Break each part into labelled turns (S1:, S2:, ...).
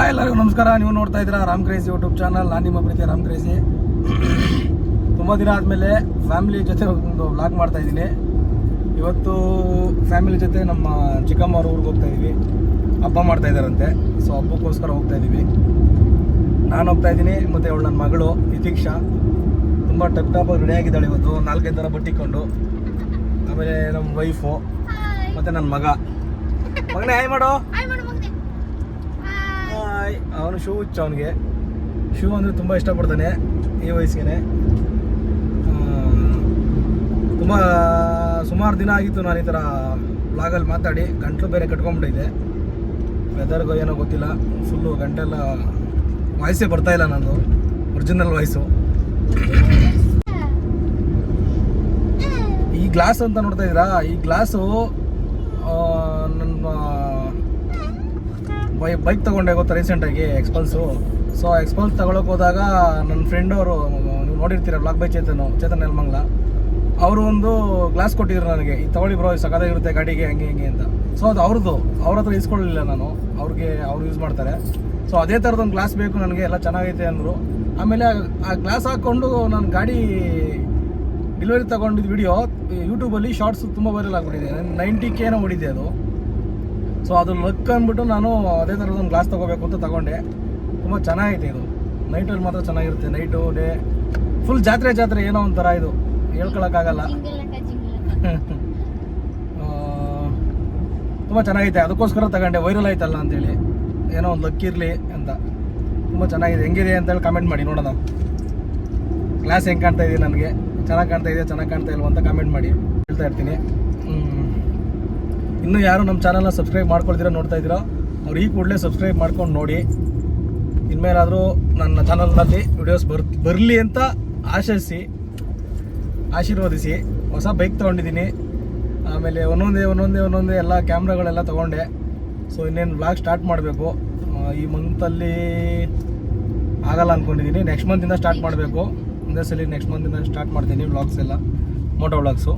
S1: Hi ಎಲ್ಲರಿಗೂ ನಮಸ್ಕಾರ. ನೀವು ನೋಡ್ತಾ ಇದ್ದೀರಾ ರಾಮ್ ಕ್ರೇಜಿ ಯೂಟ್ಯೂಬ್ ಚಾನಲ್. ನಾನು ನಿಮ್ಮ ಪ್ರೀತಿ ರಾಮ್ ಕ್ರೇಜಿ. ತುಂಬ ದಿನ ಆದಮೇಲೆ ಫ್ಯಾಮಿಲಿ ಜೊತೆ ಒಂದು ವ್ಲಾಗ್ ಮಾಡ್ತಾ ಇದ್ದೀನಿ. ಇವತ್ತು ಫ್ಯಾಮಿಲಿ ಜೊತೆ ನಮ್ಮ ಚಿಕ್ಕಮ್ಮವ್ರ ಊರಿಗೆ ಹೋಗ್ತಾ ಇದ್ದೀವಿ ಹಬ್ಬ ಮಾಡ್ತಾ ಇದ್ದಾರಂತೆ. ಸೊ ಹಬ್ಬಕ್ಕೋಸ್ಕರ ಹೋಗ್ತಾ ಇದ್ದೀವಿ. ನಾನು ಹೋಗ್ತಾ ಇದ್ದೀನಿ, ಮತ್ತು ಅವಳು ನನ್ನ ಮಗಳು ನಿತೀಕ್ಷಾ ತುಂಬ ಟಪ್ ಟಾಪ್ ರೆಡಿ ಆಗಿದ್ದಾಳೆ ಇವತ್ತು. ನಾಲ್ಕೈದು ಥರ ಬಟ್ಟಿಕೊಂಡು ಆಮೇಲೆ ನಮ್ಮ ವೈಫು ಮತ್ತು ನನ್ನ ಮಗ. ಮಗನೇ ಹಾಯ್ ಮಾಡೋ ಹಾಯ್, ಅವನು ಶೂ ಹುಚ್ಚ ಅವನಿಗೆ ಶೂ ಅಂದರೆ ತುಂಬ ಇಷ್ಟಪಡ್ತಾನೆ, ಈ ವಯಸ್ಸಿಗೆ ತುಂಬ, ಸುಮಾರು ದಿನ ಆಗಿತ್ತು ನಾನು ಈ ಥರ ಬ್ಲಾಗಲ್ಲಿ ಮಾತಾಡಿ, ಗಂಟಲು ಬೇರೆ ಕಟ್ಕೊಂಡ್ಬಿಟ್ಟಿದೆ ವೆದರ್ಗೋ ಏನೋ ಗೊತ್ತಿಲ್ಲ ಫುಲ್ಲು ಗಂಟೆಲ್ಲ ವಾಯ್ಸೇ ಬರ್ತಾ ಇಲ್ಲ ನಂದು ಒರಿಜಿನಲ್ ವಾಯ್ಸು ಈ ಗ್ಲಾಸ್ ಅಂತ ನೋಡ್ತಾ ಇದ್ದೀರಾ? ಈ ಗ್ಲಾಸು ನನ್ನ ಬೈ ಬೈಕ್ ತೊಗೊಂಡೆ ಗೊತ್ತಾ ರೀಸೆಂಟಾಗಿ ಎಕ್ಸ್ಪಲ್ಸು ಸೊ ಎಕ್ಸ್ಪಲ್ಸ್ ತಗೊಳಕ್ಕೆ ಹೋದಾಗ ನನ್ನ ಫ್ರೆಂಡ್ ಅವರು, ನೀವು ನೋಡಿರ್ತೀರ ಬ್ಲಾಕ್ ಬೈ ಚೇತನು, ಚೇತನ್ ನೆಲ್ಮಂಗ್ಲ. ಅವರು ಒಂದು ಗ್ಲಾಸ್ ಕೊಟ್ಟಿದ್ರು ನನಗೆ, ಈ ತಗೊಳ್ಳಿ ಬ್ರೋ ಸಕದಾಗಿರುತ್ತೆ ಗಾಡಿಗೆ, ಹಂಗೆ, ಹಿಂಗೆ ಅಂತ. ಸೊ ಅದು ಅವ್ರದ್ದು ಅವ್ರ ಹತ್ರ ಇಸ್ಕೊಳ್ಳಲಿಲ್ಲ ನಾನು. ಅವ್ರಿಗೆ, ಅವ್ರು ಯೂಸ್ ಮಾಡ್ತಾರೆ. ಸೊ ಅದೇ ಥರದ್ದು ಗ್ಲಾಸ್ ಬೇಕು ನನಗೆ, ಎಲ್ಲ ಚೆನ್ನಾಗೈತೆ ಅಂದರು. ಆಮೇಲೆ ಆ- ಆ ಗ್ಲಾಸ್ ಹಾಕ್ಕೊಂಡು ನಾನು ಗಾಡಿ ಡೆಲಿವರಿ ತಗೊಂಡಿದ್ದು ವಿಡಿಯೋ ಯೂಟ್ಯೂಬಲ್ಲಿ ಶಾರ್ಟ್ಸ್ ತುಂಬ ವೈರಲ್ ಆಗಿಬಿಟ್ಟಿದೆ. ನೈಂಟಿ ಕೆನ ಹೊಡಿದೆ ಅದು. ಸೊ ಅದು ಲಕ್ ಅಂದ್ಬಿಟ್ಟು ನಾನು ಅದೇ ಥರದ ಒಂದು ಗ್ಲಾಸ್ ತೊಗೋಬೇಕು ಅಂತ ತಗೊಂಡೆ. ತುಂಬ ಚೆನ್ನಾಗೈತೆ ಇದು. ನೈಟಲ್ಲಿ ಮಾತ್ರ ಚೆನ್ನಾಗಿರುತ್ತೆ. ನೈಟು ಡೇ ಫುಲ್ ಜಾತ್ರೆ ಜಾತ್ರೆ ಏನೋ ಒಂಥರ ಇದು. ಹೇಳ್ಕೊಳಕ್ಕಾಗಲ್ಲ. ತುಂಬ ಚೆನ್ನಾಗೈತೆ. ಅದಕ್ಕೋಸ್ಕರ ತಗೊಂಡೆ. ವೈರಲ್ ಆಯ್ತಲ್ಲ ಅಂತೇಳಿ. ಏನೋ ಒಂದು ಲಕ್ ಇರಲಿ ಅಂತ. ತುಂಬ ಚೆನ್ನಾಗಿದೆ. ಹೆಂಗಿದೆ ಅಂತೇಳಿ ಕಮೆಂಟ್ ಮಾಡಿ. ನೋಡೋಣ. ಗ್ಲಾಸ್ ಹೆಂಗೆ ಕಾಣ್ತಾ ಇದೆ ನನಗೆ? ಚೆನ್ನಾಗಿ ಕಾಣ್ತಾ ಇದೆ ಚೆನ್ನಾಗಿ ಕಾಣ್ತಾ ಇಲ್ವ ಅಂತ ಕಮೆಂಟ್ ಮಾಡಿ. ಹೇಳ್ತಾ ಇರ್ತೀನಿ. ಇನ್ನೂ ಯಾರು ನಮ್ಮ ಚಾನಲ್ನ ಸಬ್ಸ್ಕ್ರೈಬ್ ಮಾಡ್ಕೊಳ್ತೀರೋ ನೋಡ್ತಾ ಇದ್ದೀರೋ, ಅವ್ರು ಈ ಕೂಡಲೇ ಸಬ್ಸ್ಕ್ರೈಬ್ ಮಾಡ್ಕೊಂಡು ನೋಡಿ. ಇನ್ಮೇಲಾದರೂ ನನ್ನ ಚಾನಲ್ನಲ್ಲಿ ವಿಡಿಯೋಸ್ ಬರ್, ಬರಲಿ ಅಂತ ಆಶಿಸಿ, ಆಶೀರ್ವದಿಸಿ, ಹೊಸ ಬೈಕ್ ತೊಗೊಂಡಿದ್ದೀನಿ. ಆಮೇಲೆ ಒಂದೊಂದೇ ಒಂದೊಂದೇ ಒಂದೊಂದೇ ಎಲ್ಲ ಕ್ಯಾಮ್ರಾಗಳೆಲ್ಲ ತೊಗೊಂಡೆ. ಸೊ ಇನ್ನೇನು ಬ್ಲಾಗ್ ಸ್ಟಾರ್ಟ್ ಮಾಡಬೇಕು. ಈ ಮಂತಲ್ಲಿ ಆಗಲ್ಲ ಅಂದ್ಕೊಂಡಿದ್ದೀನಿ ನೆಕ್ಸ್ಟ್ ಮಂತಿಂದ ಸ್ಟಾರ್ಟ್ ಮಾಡಬೇಕು. ಒಂದೇ ಸಲ ನೆಕ್ಸ್ಟ್ ಮಂತಿಂದ ಸ್ಟಾರ್ಟ್ ಮಾಡ್ತೀನಿ ವ್ಲಾಗ್ಸ್ ಎಲ್ಲ ಮೋಟೋ ವ್ಲಾಗ್ಸು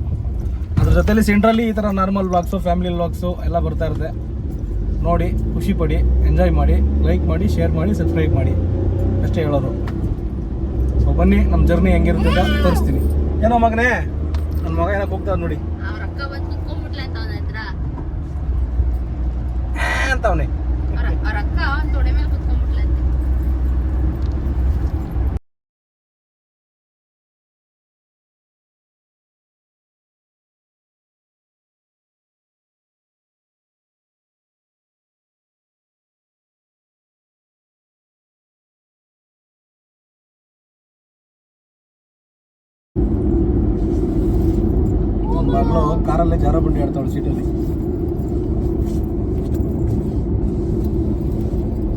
S1: ಅದ್ರ ಜೊತೆಲಿ ಸೆಂಟ್ರಲ್ಲಿ ಈ ಥರ ನಾರ್ಮಲ್ ವ್ಲಾಗ್ಸು ಫ್ಯಾಮಿಲಿ ವ್ಲಾಗ್ಸು ಎಲ್ಲ ಬರ್ತಾ ಇರುತ್ತೆ. ನೋಡಿ ಖುಷಿ ಪಡಿ ಎಂಜಾಯ್ ಮಾಡಿ ಲೈಕ್ ಮಾಡಿ ಶೇರ್ ಮಾಡಿ ಸಬ್ಸ್ಕ್ರೈಬ್ ಮಾಡಿ. ಅಷ್ಟೇ ಹೇಳೋದು. ಸೊ ಬನ್ನಿ ನಮ್ಮ ಜರ್ನಿ ಹೆಂಗಿರುತ್ತೆ ಅಂತ ತೋರಿಸ್ತೀನಿ. ಏನೋ ಮಗನೇ ನನ್ನ ಮಗ ಏನಕ್ಕೆ ಹೋಗ್ತಾ ನೋಡಿ.
S2: ಅವ್ರ
S1: ಮಗಳು ಕಾರಲ್ಲೇ ಜಾರ ಬಂಡಿ ಆಡ್ತಾವಳು ಸೀಟಲ್ಲಿ.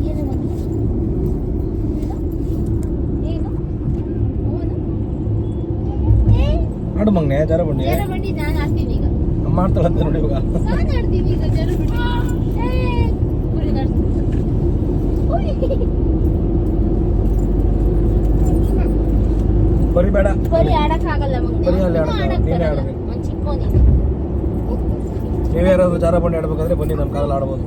S2: ಏನು ಏನು?
S1: ಆಡು ಮಗನೆ ಜಾರ ಬಂಡಿ ಮಾಡ್ತಾಳಂತೆ ನೋಡಿ ಇವಾಗ. ಬರೀ ಬೇಡ.
S2: ಬರಿ ಆಡಕ್ಕಾಗಲ್ಲ ಮಗನೇ.
S1: ಬರೀ ಅಲ್ಲಿ
S2: ಅವ್ನು
S1: ನೀನೇ. ಆಡ್ಬೇಕು. ನೀವೇ ಯಾರಾದರೂ ಜಾರ ಬಂಡಿ ಆಡ್ಬೇಕಾದ್ರೆ ಬನ್ನಿ, ನಮ್ಮ ಕಾಲಲ್ಲಿ ಆಡ್ಬೋದು.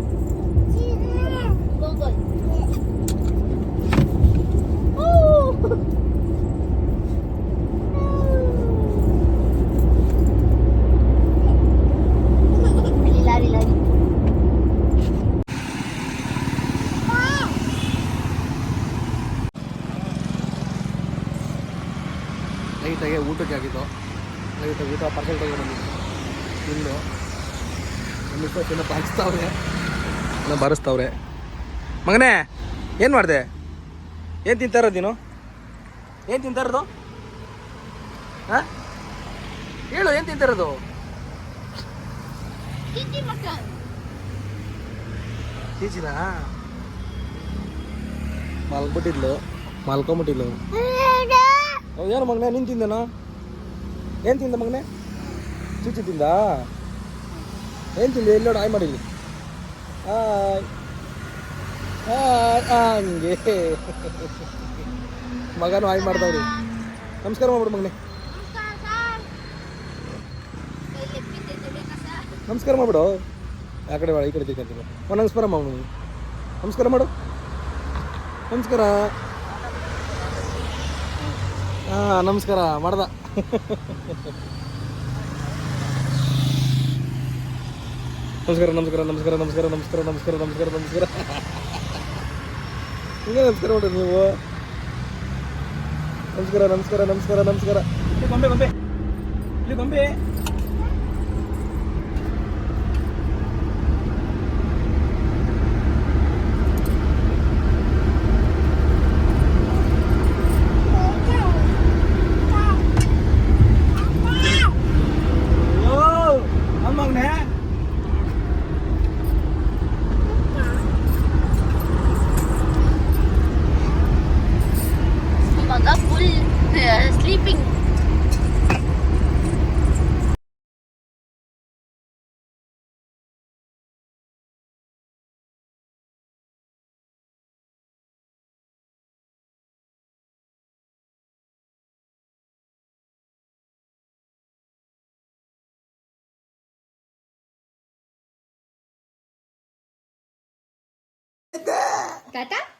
S1: ಲೈಟಾಗಿ ಊಟಕ್ಕೆ ಆಗಿದ್ದು. ಲೈಟಾಗಿ ಊಟ ಪಾರ್ಸಲ್ ತಗೊಂಡು ತಿಂದು ಬಾರಿಸ್ತಾವ್ರೆ. ಬಾರಿಸ್ತಾವ್ರೆ. ಮಗನೇ ಏನು ಮಾಡಿದೆ? ಏನು ತಿಂತಾ ಇರೋದು ನೀನು? ಏನು ತಿಂತಾ ಇರೋದು? ಹಾಂ? ಹೇಳು ಏನು ತಿಂತಾ ಇರೋದು? ಚೀಚಿನಾ ಮಲ್ಕೊಬಿಟ್ಟಿದ್ಲು. ಮಲ್ಕೊಂಬಿಟ್ಟಿದ್ಲು ಏನು ಮಗನೇ? ನೀನು ತಿಂದೇನೋ? ಏನು ತಿಂದ ಮಗನೇ? ಚೀಚಿ ತಿಂದ? ಏನು ತಿಂದು ಎಲ್ಲಿ ನೋಡಿ ಆಯ್ ಮಾಡಿಲಿ ಹಾಯ್. ಹಾಯ್, ಹಂಗೆ. ಮಗನೂ ಆಯ್ ಮಾಡ್ದವ್ರಿ. ನಮಸ್ಕಾರ ಮಾಡ್ಬಿಡು ಮಗನೇ. ನಮಸ್ಕಾರ ಮಾಡ್ಬಿಡು. ಆ ಕಡೆ ಈ ಕಡೆ ತಿಳ್ಕೊಂತೀನಿ ಒಂದು ನಮಸ್ಕಾರ ಮಾಡು ನಮಸ್ಕಾರ ಮಾಡು. ನಮಸ್ಕಾರ. ಹಾಂ, ನಮಸ್ಕಾರ. ಮಾಡ್ದ. ನಮಸ್ಕಾರ ನಮಸ್ಕಾರ ನಮಸ್ಕಾರ ನಮಸ್ಕಾರ ನಮಸ್ಕಾರ ನಮಸ್ಕಾರ ನಮಸ್ಕಾರ ನಮಸ್ಕಾರ. ಹಿಂಗೆ ನಮಸ್ಕಾರ ಮಾಡಿ ನೀವು. ನಮಸ್ಕಾರ ನಮಸ್ಕಾರ ನಮಸ್ಕಾರ ನಮಸ್ಕಾರ. ಇಲ್ಲಿ ಗೊಂಬೆ ಗೊಂಬೆ. ಇಲ್ಲಿ ಗೊಂಬೆ. sleeping. Tata?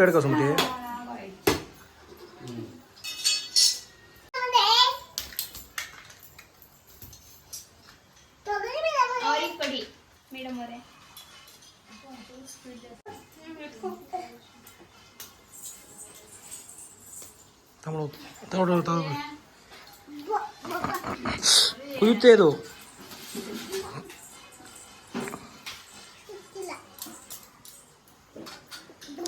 S2: गिफ्ट कडे कसं म्हणते
S1: ತಗೊಳ್ಳೋ ತಗೊಳ್ಳೋ ತಗೊಳ್ಳೋ ಕುದಿಯುತ್ತೆ
S2: ಅದು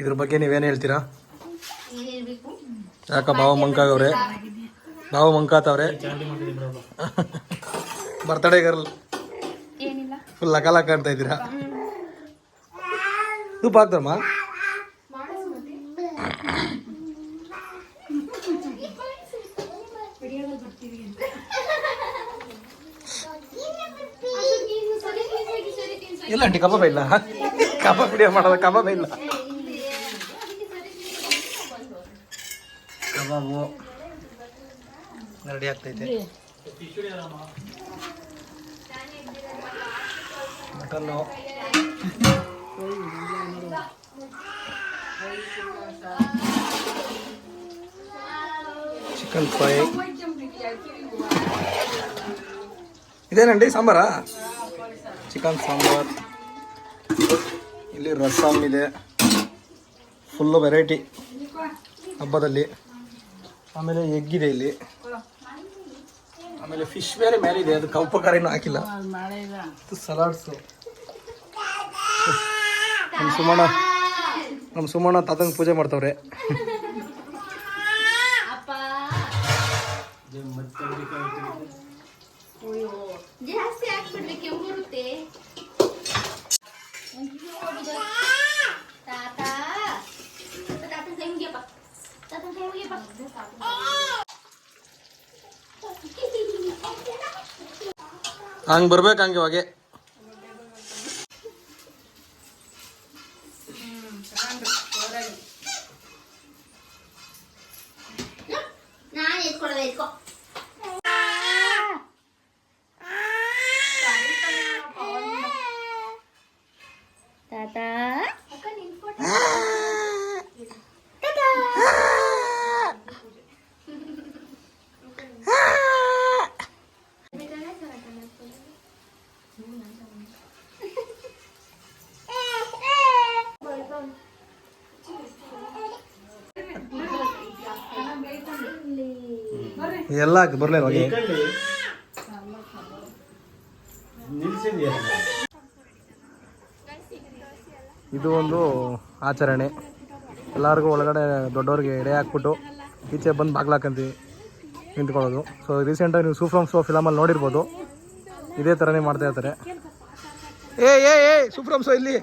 S1: ಇದ್ರ ಬಗ್ಗೆ ನೀವೇನು ಹೇಳ್ತೀರಾ?
S2: ಏನಿರ್ಬೇಕು
S1: ಯಾಕ ಬಾವ ಮಂಕಾಗವ್ರೆ ಬಾವ ಮಂಕಾತವ್ರೆ? Birthday girl.
S2: ಏನಿಲ್ಲ.
S1: ಫುಲ್ ಲಕ ಕಾಣ್ತಾ ಅಂತ ಇದ್ದೀರಾ ತುಪ್ಪ ಹಾಕ್ತಮ್ಮ ಇಲ್ಲ ಅಂಟಿ ಕಬಾಬ ಇಲ್ಲ ಕಬಾಬ್ ವಿಡಿಯೋ ಮಾಡಲ್ಲ ಕಬಾಬ ಇಲ್ಲ ಕಬಾಬು ರೆಡಿ ಆಗ್ತೈತೆ ಮಟನ್ನು ಚಿಕನ್ ಫ್ರೈ ಇದೇನಂಡಿ ಸಾಂಬಾರಾ? ಚಿಕನ್ ಸಾಂಬಾರ್. ಇಲ್ಲಿ ರಸಮ್ ಇದೆ. ಫುಲ್ಲು ವೆರೈಟಿ ಹಬ್ಬದಲ್ಲಿ. ಆಮೇಲೆ ಎಗ್ ಇದೆ ಇಲ್ಲಿ. ಆಮೇಲೆ ಫಿಶ್ ಬೇರೆ ಮೇಲೆ ಇದೆ. ಅದು ಉಪಕಾರ ಏನು ಹಾಕಿಲ್ಲ salads Langsung mana, langsung
S2: mana? Tatang pujang mertoreh.
S1: ಎಲ್ಲ ಬರಲೇ ಇದು ಒಂದು ಆಚರಣೆ. ಎಲ್ಲರಿಗೂ ಒಳಗಡೆ ದೊಡ್ಡವ್ರಿಗೆ ಎಡೆ ಹಾಕ್ಬಿಟ್ಟು ಈಚೆ ಬಂದು ಬಾಗ್ಲಾಕಂತೀವಿ ನಿಂತ್ಕೊಳ್ಳೋದು. ಸೊ ರೀಸೆಂಟಾಗಿ ನೀವು ಸೂಫ್ರಮ್ ಸೋ ಫಿಲಮಲ್ಲಿ ನೋಡಿರ್ಬೋದು. ಇದೇ ಥರನೇ ಮಾಡ್ತಾ ಇರ್ತಾರೆ. ಏ ಏ ಏ ಸೂಫ್ರಮ್ ಸೋ ಇಲ್ಲಿ.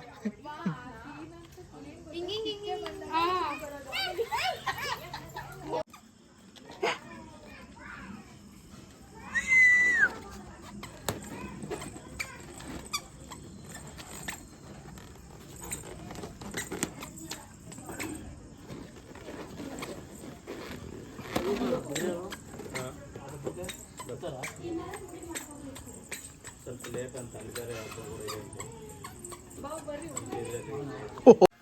S2: Oh.